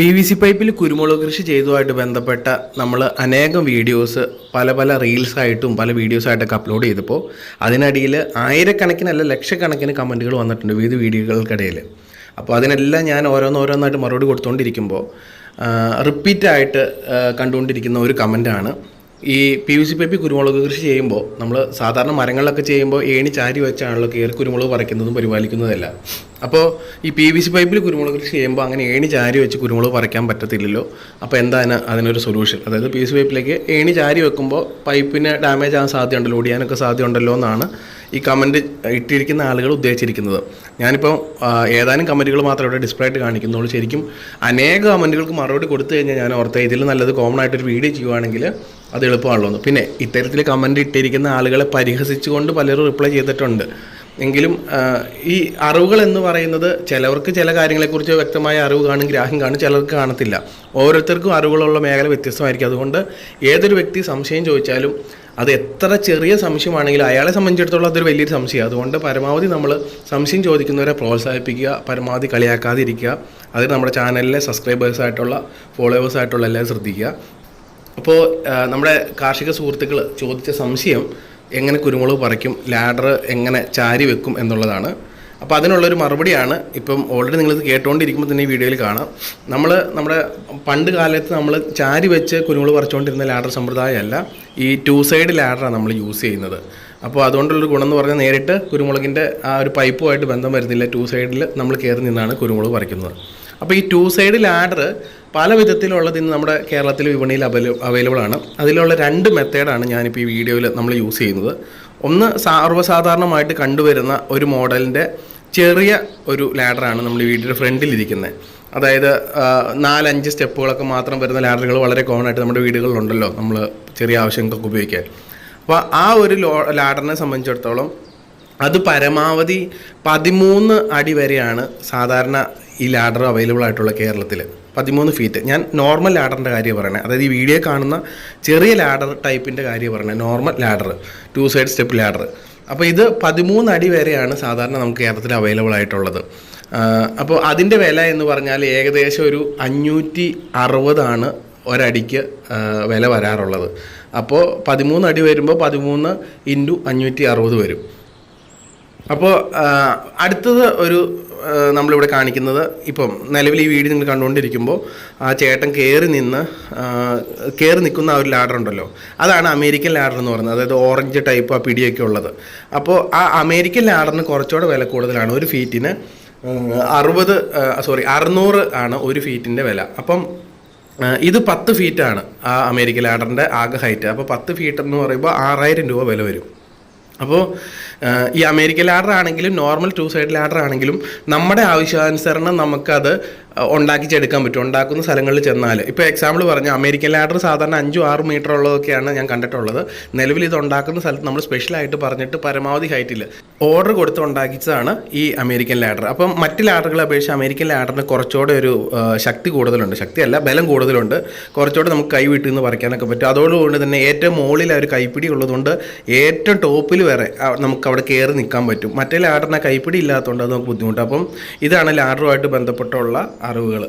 P V C പൈപ്പിൽ കുരുമുളക് കൃഷി ചെയ്തതുമായിട്ട് ബന്ധപ്പെട്ട നമ്മൾ അനേകം വീഡിയോസ് പല പല റീൽസായിട്ടും പല വീഡിയോസായിട്ടൊക്കെ അപ്ലോഡ് ചെയ്തപ്പോൾ അതിനടിയിൽ ആയിരക്കണക്കിനല്ല ലക്ഷക്കണക്കിന് കമന്റുകൾ വന്നിട്ടുണ്ട് വിവിധ വീഡിയോകൾക്കിടയിൽ. അപ്പോൾ അതിനെല്ലാം ഞാൻ ഓരോന്നോരോന്നായിട്ട് മറുപടി കൊടുത്തുകൊണ്ടിരിക്കുമ്പോൾ റിപ്പീറ്റായിട്ട് കണ്ടുകൊണ്ടിരിക്കുന്ന ഒരു കമന്റാണ് ഈ പി യു സി പൈപ്പിൽ കുരുമുളക് കൃഷി ചെയ്യുമ്പോൾ നമ്മൾ സാധാരണ മരങ്ങളിലൊക്കെ ചെയ്യുമ്പോൾ ഏണി ചാരി വെച്ചാണല്ലോ കയറി കുരുമുളക് പറിക്കുന്നതും പരിപാലിക്കുന്നതല്ല. അപ്പോൾ ഈ പി വി സി പൈപ്പിൽ കുരുമുളക് കൃഷി ചെയ്യുമ്പോൾ അങ്ങനെ ഏണി ചാരി വെച്ച് കുരുമുളക് പറിക്കാൻ പറ്റത്തില്ലല്ലോ. അപ്പോൾ എന്താണ് അതിനൊരു സൊല്യൂഷൻ അതായത് പി സി പൈപ്പിലേക്ക് ഏണി ചാരി വെക്കുമ്പോൾ പൈപ്പിന് ഡാമേജ് ആകാൻ സാധ്യതയുണ്ടല്ലോ ഓടിയാനൊക്കെ സാധ്യതയുണ്ടല്ലോ എന്നാണ് ഈ കമന്റ് ഇട്ടിരിക്കുന്ന ആളുകൾ ഉദ്ദേശിച്ചിരിക്കുന്നത്. ഞാനിപ്പോൾ ഏതാനും കമന്റുകൾ മാത്രമേ ഇവിടെ ഡിസ്പ്ലേ ആയിട്ട് കാണിക്കുന്നുള്ളൂ. ശരിക്കും അനേക കമന്റുകൾക്ക് മറുപടി കൊടുത്തു കഴിഞ്ഞാൽ ഞാൻ ഓർത്ത ഇതിൽ നല്ലത് കോമൺ ആയിട്ടൊരു വീഡിയോ ചെയ്യുവാണെങ്കിൽ അത് എളുപ്പമാണല്ലോ പിന്നെ ഇത്തരത്തിൽ കമന്റ് ഇട്ടിരിക്കുന്ന ആളുകളെ പരിഹസിച്ചുകൊണ്ട് പലരും റിപ്ലൈ ചെയ്തിട്ടുണ്ട്. എങ്കിലും ഈ അറിവുകൾ എന്ന് പറയുന്നത് ചിലവർക്ക് ചില കാര്യങ്ങളെക്കുറിച്ച് വ്യക്തമായ അറിവ് കാണും ഗ്രാഹ്യം കാണും ചിലർക്ക് കാണത്തില്ല. ഓരോരുത്തർക്കും അറിവുകളുള്ള മേഖല വ്യത്യസ്തമായിരിക്കും. അതുകൊണ്ട് ഏതൊരു വ്യക്തി സംശയം ചോദിച്ചാലും അത് എത്ര ചെറിയ സംശയമാണെങ്കിലും അയാളെ സംബന്ധിച്ചിടത്തോളം അതൊരു വലിയൊരു സംശയം അതുകൊണ്ട് പരമാവധി നമ്മൾ സംശയം ചോദിക്കുന്നവരെ പ്രോത്സാഹിപ്പിക്കുക പരമാവധി കളിയാക്കാതിരിക്കുക. അത് നമ്മുടെ ചാനലിലെ സബ്സ്ക്രൈബേഴ്സായിട്ടുള്ള ഫോളോവേഴ്സായിട്ടുള്ള എല്ലാവരും ശ്രദ്ധിക്കുക. അപ്പോൾ നമ്മുടെ കാർഷിക സുഹൃത്തുക്കൾ ചോദിച്ച സംശയം എങ്ങനെ കുരുമുളക് പറിക്കും ലാഡർ എങ്ങനെ ചാരി വെക്കും എന്നുള്ളതാണ്. അപ്പോൾ അതിനുള്ളൊരു മറുപടിയാണ് ഇപ്പം ഓൾറെഡി നിങ്ങളിത് കേട്ടുകൊണ്ടിരിക്കുമ്പോൾ തന്നെ ഈ വീഡിയോയിൽ കാണാം. നമ്മൾ നമ്മുടെ പണ്ട് കാലത്ത് നമ്മൾ ചാരി വെച്ച് കുരുമുളക് പറിച്ചുകൊണ്ടിരുന്ന ലാഡർ സമ്പ്രദായമല്ല ഈ ടു സൈഡ് ലാഡറാണ് നമ്മൾ യൂസ് ചെയ്യുന്നത്. അപ്പോൾ അതുകൊണ്ടുള്ളൊരു ഗുണം എന്ന് പറഞ്ഞാൽ നേരിട്ട് കുരുമുളകിന്റെ ആ ഒരു പൈപ്പുമായിട്ട് ബന്ധം വരുന്നില്ല ടു സൈഡിൽ നമ്മൾ കയറി നിന്നാണ് കുരുമുളക് പറിക്കുന്നത്. അപ്പോൾ ഈ ടു സൈഡ് ലാഡർ പല വിധത്തിലുള്ളത് ഇന്ന് നമ്മുടെ കേരളത്തിൽ വിപണിയിൽ അവൈല അവൈലബിൾ ആണ്. അതിലുള്ള രണ്ട് മെത്തേഡാണ് ഞാനിപ്പോൾ ഈ വീഡിയോയിൽ നമ്മൾ യൂസ് ചെയ്യുന്നത്. ഒന്ന് സർവസാധാരണമായിട്ട് കണ്ടുവരുന്ന ഒരു മോഡലിന്റെ ചെറിയ ഒരു ലാഡറാണ് നമ്മൾ ഈ വീടിന്റെ ഫ്രണ്ടിലിരിക്കുന്നത് അതായത് നാലഞ്ച് സ്റ്റെപ്പുകളൊക്കെ മാത്രം വരുന്ന ലാഡറുകൾ വളരെ കോമൺ ആയിട്ട് നമ്മുടെ വീടുകളിലുണ്ടല്ലോ നമ്മൾ ചെറിയ ആവശ്യങ്ങൾക്കൊക്കെ ഉപയോഗിക്കാൻ. അപ്പോൾ ആ ഒരു ലോ ലാഡറിനെ സംബന്ധിച്ചിടത്തോളം അത് പരമാവധി പതിമൂന്ന് അടി വരെയാണ് സാധാരണ ഈ ലാഡർ അവൈലബിൾ ആയിട്ടുള്ള കേരളത്തിൽ പതിമൂന്ന് ഫീറ്റ് ഞാൻ നോർമൽ ലാഡറിന്റെ കാര്യം പറയണേ. അതായത് ഈ വീഡിയോ കാണുന്ന ചെറിയ ലാഡർ ടൈപ്പിന്റെ കാര്യം പറയണേ. Normal ladder. Two side step ladder. അപ്പോൾ ഇത് പതിമൂന്ന് അടി വരെയാണ് സാധാരണ നമുക്ക് കേരളത്തിൽ അവൈലബിൾ ആയിട്ടുള്ളത്. അപ്പോൾ അതിന്റെ വില എന്ന് പറഞ്ഞാൽ ഏകദേശം ഒരു അഞ്ഞൂറ്റി അറുപതാണ് ഒരടിക്ക് വില വരാറുള്ളത്. അപ്പോൾ പതിമൂന്ന് അടി വരുമ്പോൾ പതിമൂന്ന് ഇന്റു അഞ്ഞൂറ്റി അറുപത് വരും. അപ്പോൾ അടുത്തത് ഒരു നമ്മളിവിടെ കാണിക്കുന്നത് ഇപ്പം നിലവിൽ ഈ വീഡിയോ നിങ്ങൾ കണ്ടുകൊണ്ടിരിക്കുമ്പോൾ ആ ചേട്ടൻ കയറി നിന്ന് കയറി നിൽക്കുന്ന ആ ഒരു ലാഡർ ഉണ്ടല്ലോ. അതാണ് അമേരിക്കൻ ലാഡർ എന്ന് പറയുന്നത്. അതായത് ഓറഞ്ച് ടൈപ്പ് ആ പിടിയൊക്കെ ഉള്ളത്. അപ്പോൾ ആ അമേരിക്കൻ ലാഡറിന് കുറച്ചുകൂടെ വില കൂടുതലാണ്. ഒരു ഫീറ്റിന് അറുപത് സോറി അറുന്നൂറ് ആണ് ഒരു ഫീറ്റിന്റെ വില. അപ്പം ഇത് പത്ത് ഫീറ്റാണ് ആ അമേരിക്കൻ ലാഡറിന്റെ ആകെ ഹൈറ്റ്. അപ്പോൾ പത്ത് ഫീറ്റ് എന്ന് പറയുമ്പോൾ ആറായിരം രൂപ വില വരും. അപ്പോൾ ഈ അമേരിക്കൻ ലാഡർ ആണെങ്കിലും നോർമൽ ടു സൈഡ് ലാഡർ ആണെങ്കിലും നമ്മുടെ ആവശ്യാനുസരണം നമുക്കത് ഉണ്ടാക്കിച്ചെടുക്കാൻ പറ്റും. ഉണ്ടാക്കുന്ന സ്ഥലങ്ങളിൽ ചെന്നാൽ ഇപ്പോൾ എക്സാമ്പിൾ പറഞ്ഞാൽ അമേരിക്കൻ ലാഡർ സാധാരണ അഞ്ചും ആറും മീറ്റർ ഉള്ളതൊക്കെയാണ് ഞാൻ കണ്ടിട്ടുള്ളത്. നിലവിൽ ഇത് ഉണ്ടാക്കുന്ന സ്ഥലത്ത് നമ്മൾ സ്പെഷ്യലായിട്ട് പറഞ്ഞിട്ട് പരമാവധി ഹൈറ്റിൽ ഓർഡർ കൊടുത്ത് ഉണ്ടാക്കിച്ചതാണ് ഈ അമേരിക്കൻ ലാഡർ. അപ്പം മറ്റ് ലാഡറുകളെ അപേക്ഷിച്ച് അമേരിക്കൻ ലാഡറിന് കുറച്ചുകൂടെ ഒരു ശക്തി കൂടുതലുണ്ട്. ശക്തിയല്ല ബലം കൂടുതലുണ്ട്. കുറച്ചുകൂടെ നമുക്ക് കൈ വിട്ട് നിന്ന് പറിക്കാനൊക്കെ പറ്റും. അതോടുകൂടി തന്നെ ഏറ്റവും മുകളിൽ ഒരു കൈപ്പിടി ഉള്ളതുകൊണ്ട് ഏറ്റവും ടോപ്പിൽ വരെ നമുക്ക് അവിടെ കയറി നിൽക്കാൻ പറ്റും. മറ്റേ ലാഡറിന് കൈപ്പിടി ഇല്ലാത്തതുകൊണ്ട് അത് നമുക്ക് ബുദ്ധിമുട്ട്. അപ്പം ഇതാണ് ലാഡറുമായിട്ട് ബന്ധപ്പെട്ടുള്ള അറിവുകൾ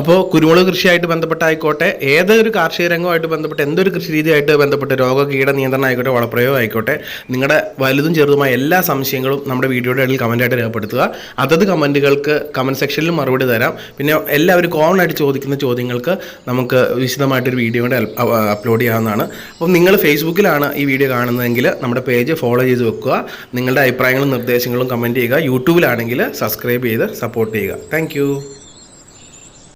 അപ്പോൾ കുരുമുളക് കൃഷിയായിട്ട് ബന്ധപ്പെട്ടായിക്കോട്ടെ ഏതൊരു കാർഷിക രംഗമായിട്ട് ബന്ധപ്പെട്ട് എന്തൊരു കൃഷി രീതിയായിട്ട് ബന്ധപ്പെട്ട് രോഗ കീട നിയന്ത്രണം ആയിക്കോട്ടെ വളപ്രയോഗം ആയിക്കോട്ടെ നിങ്ങളുടെ വലുതും ചെറുതുമായ എല്ലാ സംശയങ്ങളും നമ്മുടെ വീഡിയോയുടെ ഇടയിൽ കമന്റായിട്ട് രേഖപ്പെടുത്തുക. അതത് കമന്റുകൾക്ക് കമന്റ് സെക്ഷനിൽ മറുപടി തരാം. പിന്നെ എല്ലാവരും കോമൺ ആയിട്ട് ചോദിക്കുന്ന ചോദ്യങ്ങൾക്ക് നമുക്ക് വിശദമായിട്ടൊരു വീഡിയോ കൂടെ അപ്ലോഡ് ചെയ്യാവുന്നതാണ്. അപ്പം നിങ്ങൾ ഫേസ്ബുക്കിലാണ് ഈ വീഡിയോ കാണുന്നതെങ്കിൽ നമ്മുടെ പേജ് ഫോളോ ചെയ്ത് വെക്കുക. നിങ്ങളുടെ അഭിപ്രായങ്ങളും നിർദ്ദേശങ്ങളും കമന്റ് ചെയ്യുക. യൂട്യൂബിലാണെങ്കിൽ സബ്സ്ക്രൈബ് ചെയ്ത് സപ്പോർട്ട് ചെയ്യുക. താങ്ക്